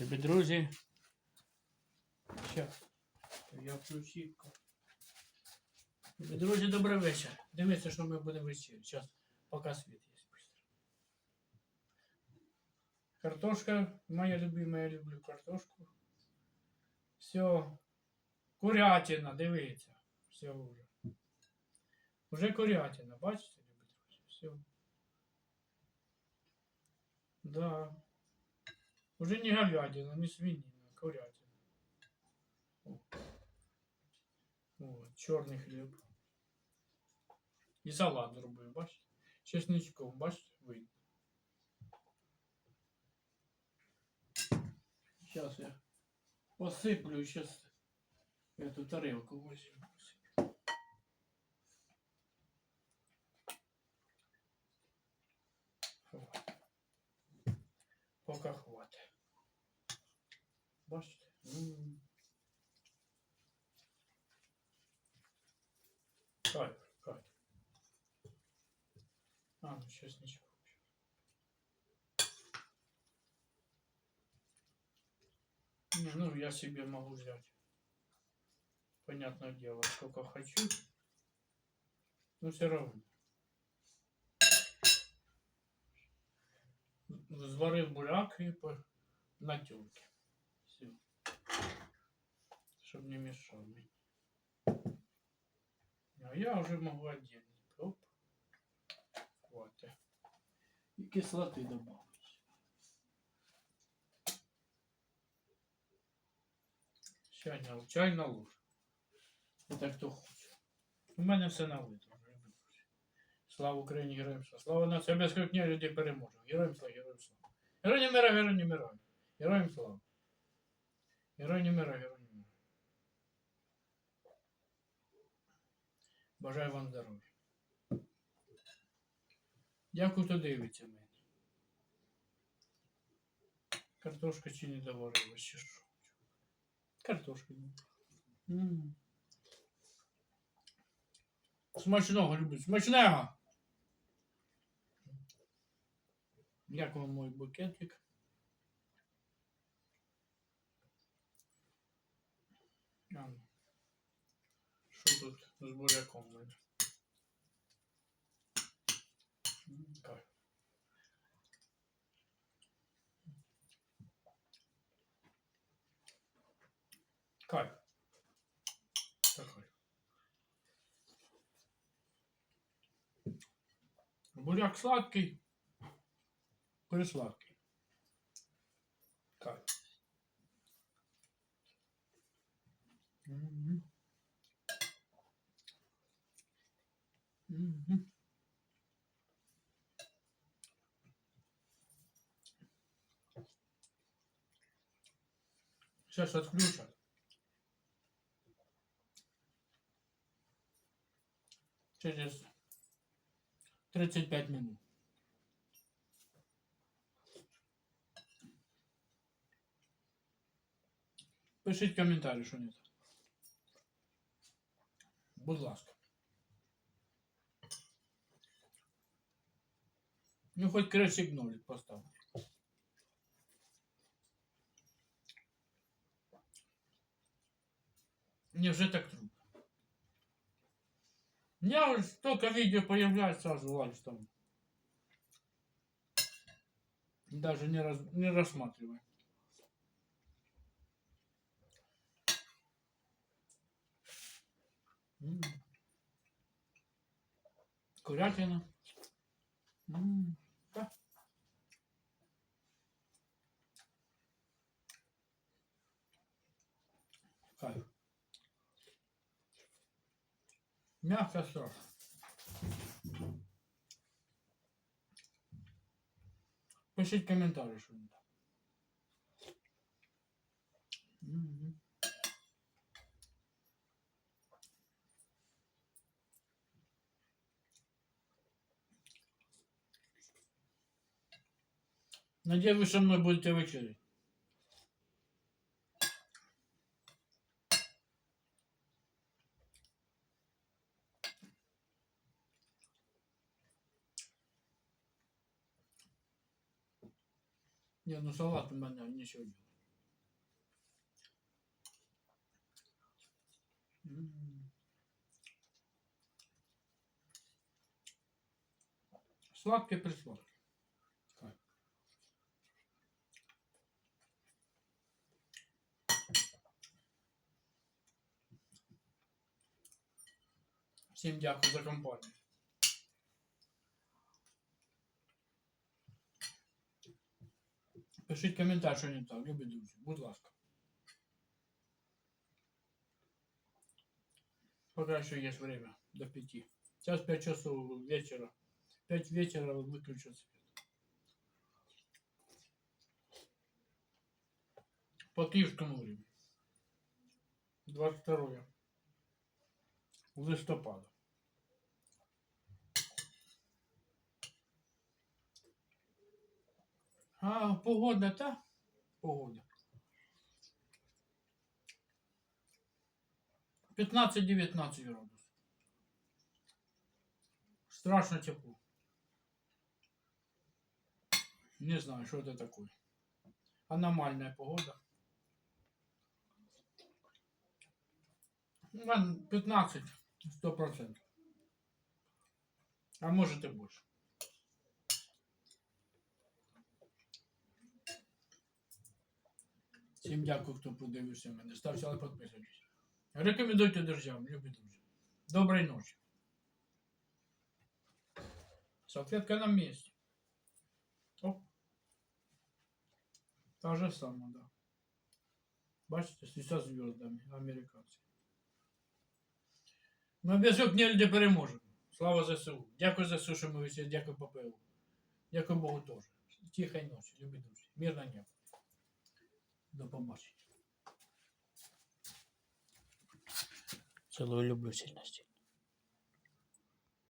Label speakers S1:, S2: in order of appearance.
S1: Любі друзі. Щас. Я включив. Любі друзі, добрий вечір. Дивіться, що ми будемо вечеряти. Зараз, поки світ є. Картошка моя любимая, я люблю картошку. Все. Курятина, дивіться. Все вже. Уже курятина, бачите, друзі? Все. Да. Уже не говядина, не свинина, а курятина. О, чорний хліб. І салат зробив, бачите? З Чесничком, бачите, видно. Сейчас я посыплю, сейчас эту тарелку возьму. Пока хватит. Бачите? Кайф, кайф. А, ну сейчас ничего. Не, ну я себе могу взять. Понятное дело, сколько хочу. Но все равно. Зварив буряк і по... на. Все. Щоб не мешал мне. А я уже могу отдельно. Оп. Хватит. И кислоты добавить. Чайна, чайна ложка. Это хто хоче. У мене все налито. вже. Слава Україні, героям слава. Слава нації, без кня людей переможе. Героям слава, героям слава. Герой не мира, герой не мира. Героям слава. Герой не мира, герой не мира. Бажаю вам здоров'я. Дякую, хто дивиться мене. Картошка чи не доварилась, чи що? Картошка. М. Смачного люблю. Смачного! Як вам мой букетик? А, ну. Що тут з буряком? М, Кайф. Кайф. Такой. Буряк сладкий, присладкий. Кайф. Мгм. Мгм. Сейчас отключат. Через 35 минут. Пишіть коментарі, що не так. Будь ласка. Ну, хоч крестик нолик постав. Мне уже так трудно. У меня уже столько видео появляется, сразу лайк там. Даже не, раз, не рассматривай. М. Курятина. М, Кайф. Мягко страшно. Пишіть коментарі, що не так. Надеюсь, вы со мной будете вечерить. Не, ну салат у мене не сьогодні. Сладкий присладкий. Всім дякую за компанію. Пишіть коментар, що не так, любі друзі, будь ласка. Пока еще есть время до пяти. Сейчас 5 часов вечера. 5 вечера выключу свет. По киевскому времени. 22 листопада. А, погода, та? Погода. 15-19 градусов. Страшно тепло. Не знаю, что это такое. Аномальная погода. Ну, 15, 100%. А может и больше. Всім дякую, хто подивився мене. Ставте лайк, підписуйтесь. Рекомендуйте друзьям, любі друзі. Доброї ночі. Салфетка на месте. Оп. Та же сама, да. Бачите, з со звездами, американці. Ми без люди переможемо. Слава ЗСУ. Дякую ЗСУ, що ми всі, дякую ППУ. Дякую Богу теж. Тихої ночі, любі друзі. Мирно небо. До побачення. Цілую люблю сильності.